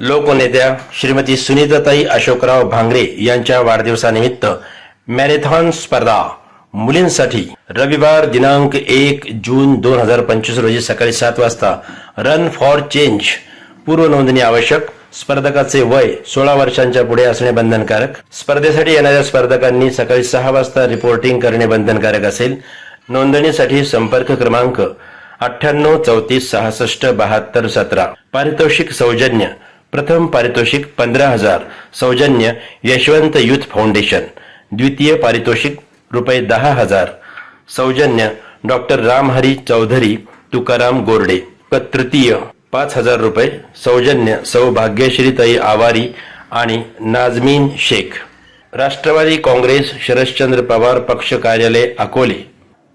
लोकनेत्या श्रीमती सुनीताताई अशोकराव भांगरे यांच्या वाढदिवसानिमित्त मॅरेथॉन स्पर्धा मुलींसाठी रविवार दिनांक एक जून दोन हजार पंचवीस रोजी सकाळी सात वाजता रन फॉर चेंज पूर्व नोंदणी आवश्यक स्पर्धकाचे वय सोळा वर्षांच्या पुढे असणे बंधनकारक स्पर्धेसाठी येणाऱ्या स्पर्धकांनी सकाळी सहा वाजता रिपोर्टिंग करणे बंधनकारक असेल नोंदणीसाठी संपर्क क्रमांक अठ्ठ्याण्णव चौतीस सहासष्ट बहात्तर सतरा पारितोषिक सौजन्य प्रथम पारितोषिक पंधरा हजार. सौजन्य यशवंत युथ फाउंडेशन. द्वितीय पारितोषिक रुपये दहा हजार. सौजन्य डॉक्टर रामहरी चौधरी तुकाराम गोरडे. तृतीय पाच हजार रुपये. सौजन्य सौभाग्यश्रीताई आवारी आणि नाजमीन शेख. राष्ट्रवादी काँग्रेस शरदचंद्र पवार पक्ष कार्यालय अकोले.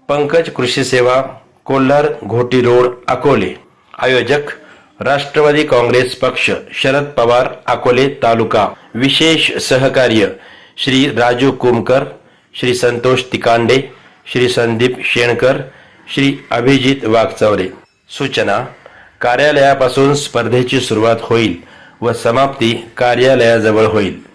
पंकज कृषी सेवा कोल्हार घोटी रोड अकोले. आयोजक राष्ट्रवादी काँग्रेस पक्ष शरद पवार अकोले तालुका. विशेष सहकार्य श्री राजू कुमकर श्री संतोष तिकांडे श्री संदीप शेणकर श्री अभिजित वाघचौरे सूचना कार्यालयापासून स्पर्धेची सुरुवात होईल व समाप्ती कार्यालयाजवळ होईल.